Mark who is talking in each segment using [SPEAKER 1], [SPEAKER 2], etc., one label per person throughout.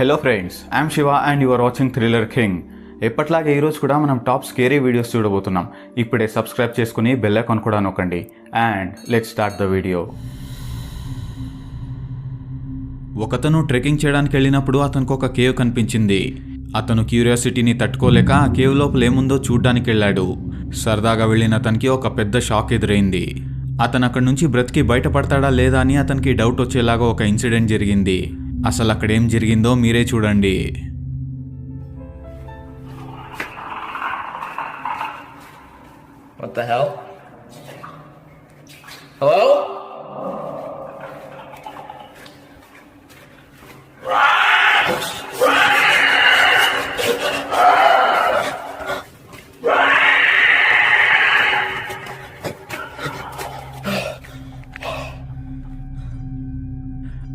[SPEAKER 1] Hello friends I'm Shiva and you're watching thriller king ఎప్పట్లాగే ఈరోజు కూడా మనం టాప్ స్కేరీ వీడియోస్ చూడబోతున్నాం. ఇప్పుడే సబ్స్క్రైబ్ చేసుకుని బెల్ ఐకాన్ కూడా నొక్కండి. And let start the video ఒకతను ట్రెక్కింగ్ చేయడానికి వెళ్ళినప్పుడు అతనికి ఒక కేవ్ కనిపించింది. అతను క్యూరియాసిటీని తట్టుకోలేక ఆ కేవ్ లోపల ఏముందో చూడ్డానికి వెళ్ళాడు. సరదాగా వెళ్ళిన అతనికి ఒక పెద్ద షాక్ ఎదురైంది. అతను అక్కడి నుంచి బ్రతికి బయటపడతాడా లేదా అని అతనికి డౌట్ వచ్చేలాగా ఒక ఇన్సిడెంట్ జరిగింది. అసలు అక్కడ ఏం జరిగిందో మీరే చూడండి
[SPEAKER 2] What the hell? Hello?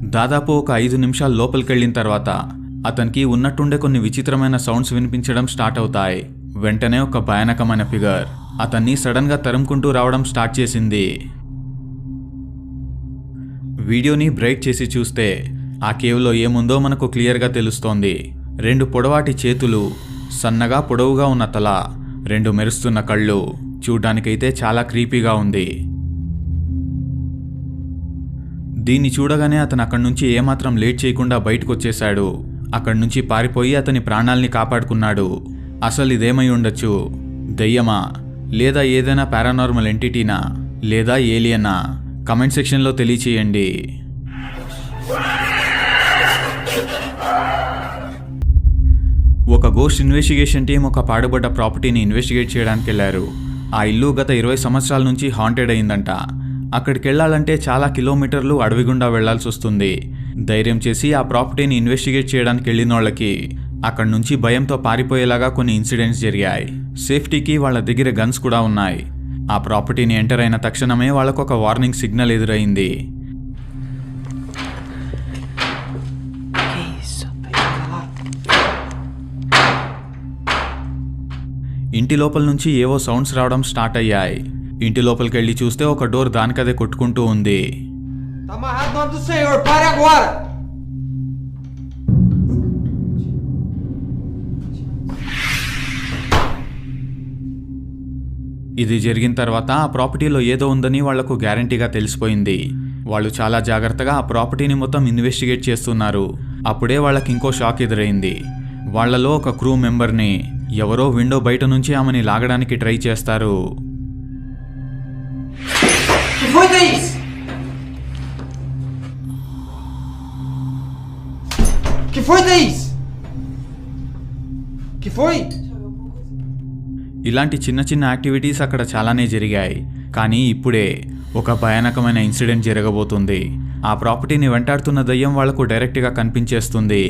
[SPEAKER 1] దాదాపు ఒక ఐదు నిమిషాలు లోపలికెళ్ళిన తర్వాత అతనికి ఉన్నట్టుండే కొన్ని విచిత్రమైన సౌండ్స్ వినిపించడం స్టార్ట్ అవుతాయి. వెంటనే ఒక భయానకమైన ఫిగర్ అతన్ని సడన్గా తరుముకుంటూ రావడం స్టార్ట్ చేసింది. వీడియోని బ్రైట్ చేసి చూస్తే ఆ కేవ్లో ఏముందో మనకు క్లియర్గా తెలుస్తోంది. రెండు పొడవాటి చేతులు సన్నగా పొడవుగా ఉన్న తల రెండు మెరుస్తున్న కళ్ళు చూడ్డానికైతే చాలా క్రీపీగా ఉంది. దీన్ని చూడగానే అతను అక్కడి నుంచి ఏమాత్రం లేట్ చేయకుండా బయటకు వచ్చేశాడు అక్కడి నుంచి పారిపోయి అతని ప్రాణాల్ని కాపాడుకున్నాడు. అసలు ఇదేమై ఉండొచ్చు? దెయ్యమా? లేదా ఏదైనా పారానార్మల్ ఎంటిటీనా? లేదా ఏలియనా? కమెంట్ సెక్షన్లో తెలియచేయండి. ఒక గోస్ట్ ఇన్వెస్టిగేషన్ టీం ఒక పాడుబడ్డ ప్రాపర్టీని ఇన్వెస్టిగేట్ చేయడానికి వెళ్ళారు ఆ ఇల్లు గత ఇరవై సంవత్సరాల నుంచి హాంటెడ్ అయిందంట. అక్కడికి వెళ్ళాలంటే చాలా కిలోమీటర్లు అడవి గుండా వెళ్ళాల్సి వస్తుంది. ధైర్యం చేసి ఆ ప్రాపర్టీని ఇన్వెస్టిగేట్ చేయడానికి వెళ్ళిన వాళ్ళకి అక్కడి నుంచి భయంతో పారిపోయేలాగా కొన్ని ఇన్సిడెంట్స్ జరిగాయి. సేఫ్టీకి వాళ్ళ దగ్గర గన్స్ కూడా ఉన్నాయి. ఆ ప్రాపర్టీని ఎంటర్ అయిన తక్షణమే వాళ్ళకు ఒక వార్నింగ్ సిగ్నల్ ఎదురైంది. ఇంటి లోపల నుంచి ఏవో సౌండ్స్ రావడం స్టార్ట్ అయ్యాయి. ఇంటి లోపలికి వెళ్ళి చూస్తే ఒక డోర్ దానికదే కొట్టుకుంటూ ఉంది! ఇది జరిగిన తర్వాత ఆ ప్రాపర్టీలో ఏదో ఉందని వాళ్ళకు గ్యారంటీగా తెలిసిపోయింది. వాళ్ళు చాలా జాగ్రత్తగా ఆ ప్రాపర్టీని మొత్తం ఇన్వెస్టిగేట్ చేస్తున్నారు. అప్పుడే వాళ్ళకి ఇంకో షాక్ ఎదురైంది. వాళ్ళలో ఒక క్రూ మెంబర్ని ఎవరో విండో బయట నుంచి ఆమెని లాగడానికి ట్రై చేస్తారు.
[SPEAKER 3] Que foi, Thaís? Que foi, Thaís? Que foi?
[SPEAKER 1] ఇలాంటి చిన్న చిన్న యాక్టివిటీస్ అక్కడ చాలానే జరిగాయి కానీ ఇప్పుడే ఒక భయానకమైన ఇన్సిడెంట్ జరగబోతుంది ఆ ప్రాపర్టీని వెంటాడుతున్న దయ్యం వాళ్ళకు డైరెక్ట్గా కనిపించేస్తుంది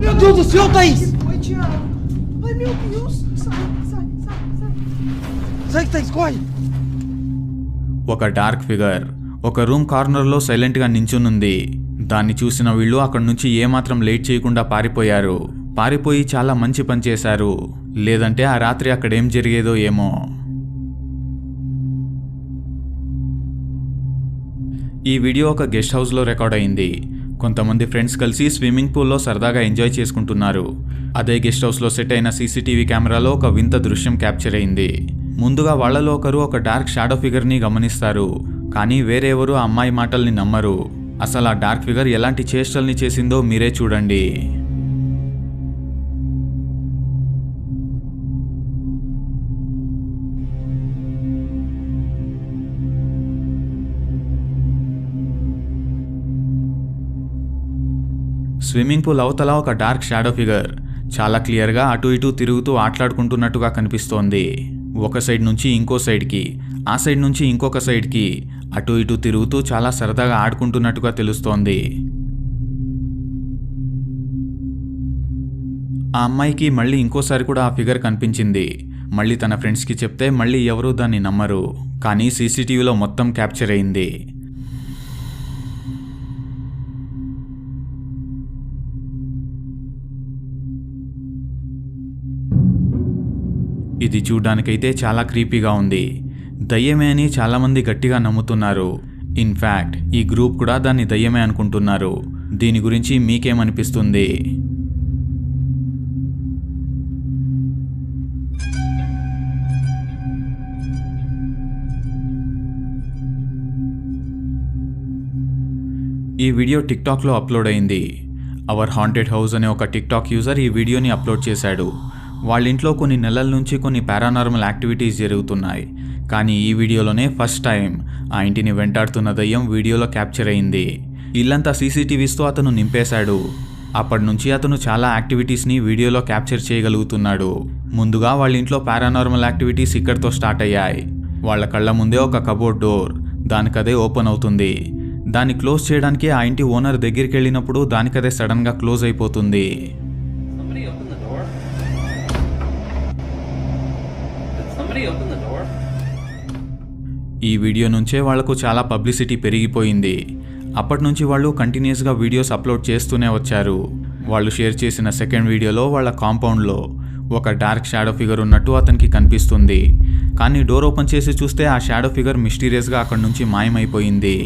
[SPEAKER 3] Meu Deus do céu, Thaís!
[SPEAKER 4] Meu Deus. Sai, sai, sai, sai.
[SPEAKER 3] Sai, corre!
[SPEAKER 1] ఒక డార్క్ ఫిగర్ ఒక రూమ్ కార్నర్లో సైలెంట్గా నించునుంది దాన్ని చూసిన వీళ్ళు అక్కడి నుంచి ఏమాత్రం లేట్ చేయకుండా పారిపోయారు పారిపోయి చాలా మంచి పని చేశారు లేదంటే ఆ రాత్రి అక్కడ ఏం జరిగేదో ఏమో ఈ వీడియో ఒక గెస్ట్ హౌస్లో రికార్డ్ అయింది కొంతమంది ఫ్రెండ్స్ కలిసి స్విమ్మింగ్ పూల్లో సరదాగా ఎంజాయ్ చేసుకుంటున్నారు. అదే గెస్ట్ హౌస్లో సెట్ అయిన సీసీటీవీ కెమెరాలో ఒక వింత దృశ్యం క్యాప్చర్ అయింది. ముందుగా వాళ్ళలో ఒకరు ఒక డార్క్ షాడో ఫిగర్ని గమనిస్తారు కానీ వేరెవరు ఆ అమ్మాయి మాటల్ని నమ్మరు. అసలు ఆ డార్క్ ఫిగర్ ఎలాంటి చేష్టల్ని చేసిందో మీరే చూడండి. స్విమ్మింగ్ పూల్ అవతల ఒక డార్క్ షాడో ఫిగర్. చాలా క్లియర్గా అటు ఇటు తిరుగుతూ ఆటలాడుకుంటున్నట్టుగా కనిపిస్తోంది. ఒక సైడ్ నుంచి ఇంకో సైడ్కి ఆ సైడ్ నుంచి ఇంకొక సైడ్కి అటు ఇటు తిరుగుతూ చాలా సరదాగా ఆడుకుంటున్నట్టుగా తెలుస్తోంది. ఆ అమ్మాయికి మళ్ళీ ఇంకోసారి కూడా ఆ ఫిగర్ కనిపించింది. మళ్ళీ తన ఫ్రెండ్స్కి చెప్తే మళ్ళీ ఎవరూ దాన్ని నమ్మరు. కానీ సీసీటీవీలో మొత్తం క్యాప్చర్ అయింది. ఇది చూడ్డానికైతే చాలా క్రీపీగా ఉంది. దయ్యమే అని చాలామంది గట్టిగా నమ్ముతున్నారు. ఇన్ఫ్యాక్ట్ ఈ గ్రూప్ కూడా దాన్ని దయ్యమే అనుకుంటున్నారు. దీని గురించి మీకేమనిపిస్తుంది? ఈ వీడియో టిక్టాక్లో అప్లోడ్ అయింది. అవర్ హాంటెడ్ హౌస్ అనే ఒక టిక్టాక్ యూజర్ ఈ వీడియోని అప్లోడ్ చేశాడు. వాళ్ళ ఇంట్లో కొన్ని నెలల నుంచి కొన్ని పారానార్మల్ యాక్టివిటీస్ జరుగుతున్నాయి. కానీ ఈ వీడియోలోనే ఫస్ట్ టైం ఆ ఇంటిని వెంటాడుతున్న దయ్యం వీడియోలో క్యాప్చర్ అయింది. ఇల్లంతా సీసీటీవీస్తో అతను నింపేశాడు. అప్పటి నుంచి అతను చాలా యాక్టివిటీస్ని వీడియోలో క్యాప్చర్ చేయగలుగుతున్నాడు. ముందుగా వాళ్ళ ఇంట్లో పారానార్మల్ యాక్టివిటీస్ ఇక్కడితో స్టార్ట్ అయ్యాయి. వాళ్ళ కళ్ళ ముందే ఒక కబోర్డ్ డోర్ దానికదే ఓపెన్ అవుతుంది. దాన్ని క్లోజ్ చేయడానికి ఆ ఇంటి ఓనర్ దగ్గరికి వెళ్ళినప్పుడు దానికదే సడన్గా క్లోజ్ అయిపోతుంది.
[SPEAKER 2] Somebody open the door?
[SPEAKER 1] ఈ వీడియో నుంచే వాళ్ళకు చాలా పబ్లిసిటీ పెరిగిపోయింది అప్పటి నుంచి వాళ్ళు కంటిన్యూస్గా వీడియోస్ అప్లోడ్ చేస్తూనే వచ్చారు వాళ్ళు షేర్ చేసిన సెకండ్ వీడియోలో వాళ్ళ కాంపౌండ్లో ఒక డార్క్ షాడో ఫిగర్ ఉన్నట్టు అతనికి కనిపిస్తుంది కానీ డోర్ ఓపెన్ చేసి చూస్తే ఆ షాడో ఫిగర్ మిస్టీరియస్గా అక్కడి నుంచి మాయమైపోయింది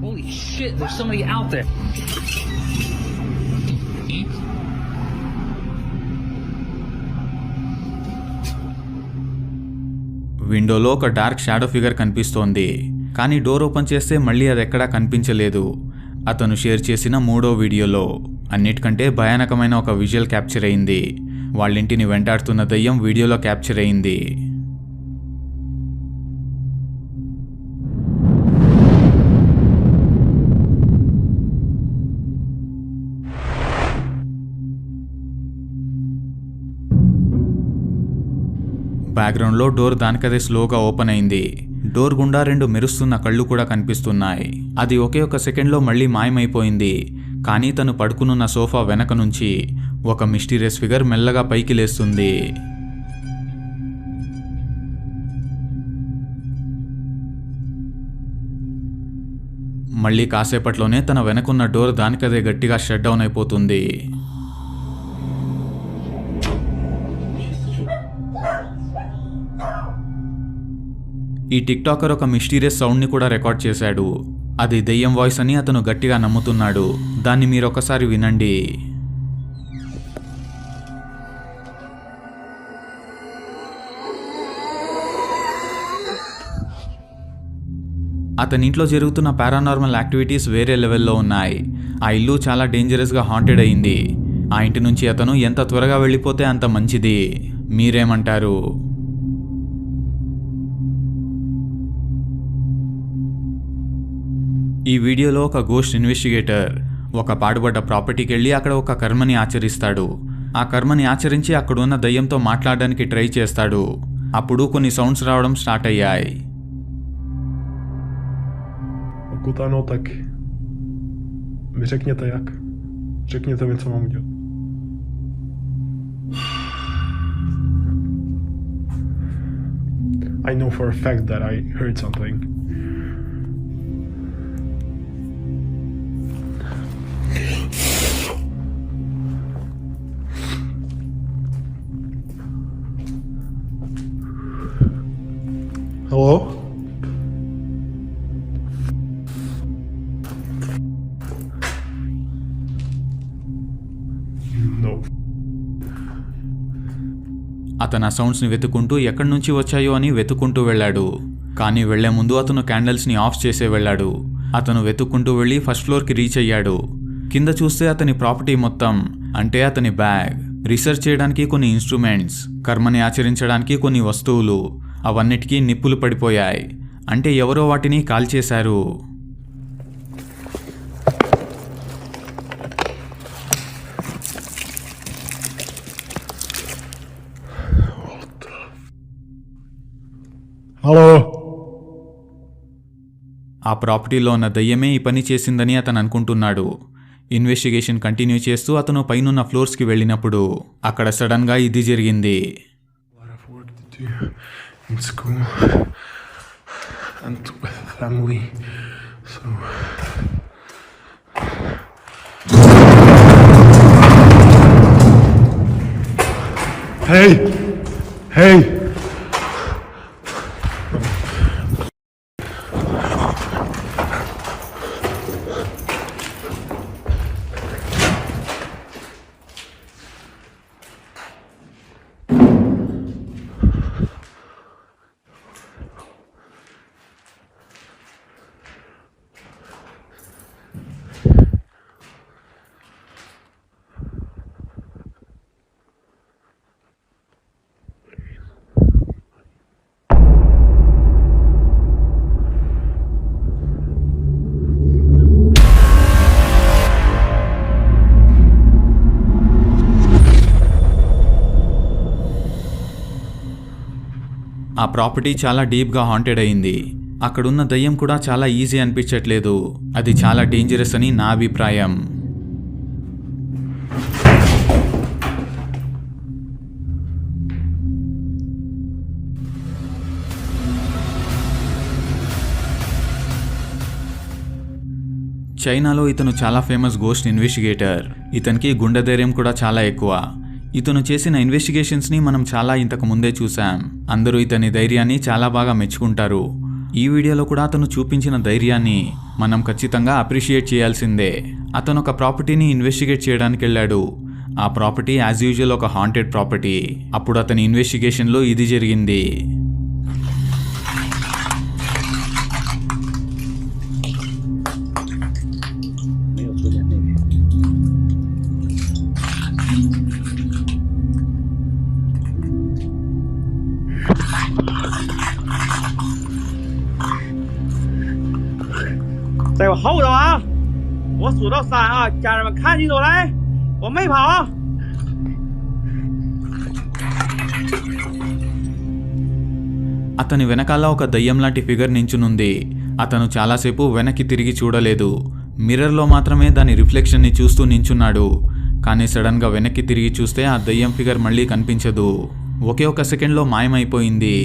[SPEAKER 2] Holy shit, there's somebody out there.
[SPEAKER 1] విండోలో ఒక డార్క్ షాడో ఫిగర్ కనిపిస్తోంది. కానీ డోర్ ఓపెన్ చేస్తే మళ్ళీ అది ఎక్కడా కనిపించలేదు. అతను షేర్ చేసిన మూడో వీడియోలో. అన్నిటికంటే భయానకమైన ఒక విజువల్ క్యాప్చర్ అయింది. వాళ్ళింటిని వెంటాడుతున్న దయ్యం వీడియోలో క్యాప్చర్ అయింది. బ్యాక్గ్రౌండ్లో డోర్ దానికదే స్లోగా ఓపెన్ అయింది. డోర్ గుండా రెండు మెరుస్తున్న కళ్ళు కూడా కనిపిస్తున్నాయి. అది ఒకే ఒక సెకండ్లో మళ్ళీ మాయమైపోయింది. కానీ తను పడుకునున్న సోఫా వెనక నుంచి ఒక మిస్టీరియస్ ఫిగర్ మెల్లగా పైకి లేస్తుంది. మళ్ళీ కాసేపట్లోనే తన వెనకున్న డోర్ దానికదే గట్టిగా షట్ డౌన్ అయిపోతుంది. ఈ టిక్టాకర్ ఒక మిస్టీరియస్ సౌండ్ని కూడా రికార్డ్ చేశాడు. అది దెయ్యం వాయిస్ అని అతను గట్టిగా నమ్ముతున్నాడు. దాన్ని మీరొకసారి వినండి. అతని ఇంట్లో జరుగుతున్న పారానార్మల్ యాక్టివిటీస్ వేరే లెవెల్లో ఉన్నాయి. ఆ ఇల్లు చాలా డేంజరస్గా హాంటెడ్ అయింది. ఆ ఇంటి నుంచి అతను ఎంత త్వరగా వెళ్ళిపోతే అంత మంచిది. మీరేమంటారు? ఈ వీడియోలో ఒక గోస్ట్ ఇన్వెస్టిగేటర్ ఒక పాడుబడ్డ ప్రాపర్టీకి వెళ్ళి అక్కడ ఒక కర్మని ఆచరిస్తాడు ఆ కర్మని ఆచరించి అక్కడ ఉన్న దయ్యంతో మాట్లాడడానికి ట్రై చేస్తాడు అప్పుడు కొన్ని సౌండ్స్ రావడం స్టార్ట్ అయ్యాయి
[SPEAKER 5] Pokud ano, tak mi jak. Řekněte mi, co mám udělat. I know for a fact that I heard something. Hello? No.
[SPEAKER 1] అతను ఆ సౌండ్స్ని వెతుకుంటూ ఎక్కడి నుంచి వచ్చాయో అని వెతుకుంటూ వెళ్ళాడు. కానీ వెళ్ళే ముందు అతను క్యాండిల్స్ని ఆఫ్ చేసే వెళ్ళాడు. అతను వెతుక్కుంటూ వెళ్ళి ఫస్ట్ ఫ్లోర్కి రీచ్ అయ్యాడు. కింద చూస్తే అతని ప్రాపర్టీ మొత్తం అంటే అతని బ్యాగ్ రీసెర్చ్ చేయడానికి కొన్ని ఇన్స్ట్రుమెంట్స్ కర్మని ఆచరించడానికి కొన్ని వస్తువులు. అవన్నిటికీ నిప్పులు పడిపోయాయి. అంటే ఎవరో వాటిని కాల్చేశారు.
[SPEAKER 5] Halo?
[SPEAKER 1] ఆ ప్రాపర్టీలో ఉన్న దయ్యమే ఈ పని చేసిందని అతను అనుకుంటున్నాడు. ఇన్వెస్టిగేషన్ కంటిన్యూ చేస్తూ అతను పైనున్న ఫ్లోర్స్కి వెళ్ళినప్పుడు అక్కడ సడన్గా ఇది జరిగింది.
[SPEAKER 5] in school and with family. So. Hey! Hey!
[SPEAKER 1] Property చాలా డీప్గా హాంటెడ్ అయింది. అక్కడున్న దయ్యం కూడా చాలా ఈజీ అనిపించట్లేదు. అది చాలా డేంజరస్ అని నా అభిప్రాయం. చైనాలో ఇతను చాలా ఫేమస్ గోస్ట్ ఇన్వెస్టిగేటర్ ఇతనికి గుండె ధైర్యం కూడా చాలా ఎక్కువ. ఇతను చేసిన ఇన్వెస్టిగేషన్స్ని మనం చాలా ఇంతకు ముందే చూసాం అందరూ ఇతని ధైర్యాన్ని చాలా బాగా మెచ్చుకుంటారు. ఈ వీడియోలో కూడా అతను చూపించిన ధైర్యాన్ని మనం ఖచ్చితంగా అప్రిషియేట్ చేయాల్సిందే. అతను ఒక ప్రాపర్టీని ఇన్వెస్టిగేట్ చేయడానికి వెళ్ళాడు. ఆ ప్రాపర్టీ యాజ్ యూజువల్ ఒక హాంటెడ్ ప్రాపర్టీ అప్పుడు అతని ఇన్వెస్టిగేషన్లో ఇది జరిగింది.
[SPEAKER 6] 数到三啊，家人们看清楚来，我没跑啊。
[SPEAKER 1] అతని వెనకాల ఒక దయ్యం లాంటి ఫిగర్ నించునుంది అతను చాలాసేపు వెనక్కి తిరిగి చూడలేదు మిర్రర్లో మాత్రమే దాని రిఫ్లెక్షన్ని చూస్తూ నించున్నాడు కానీ సడన్గా వెనక్కి తిరిగి చూస్తే ఆ దయ్యం ఫిగర్ మళ్ళీ కనిపించదు ఒకే ఒక సెకండ్లో మాయమైపోయింది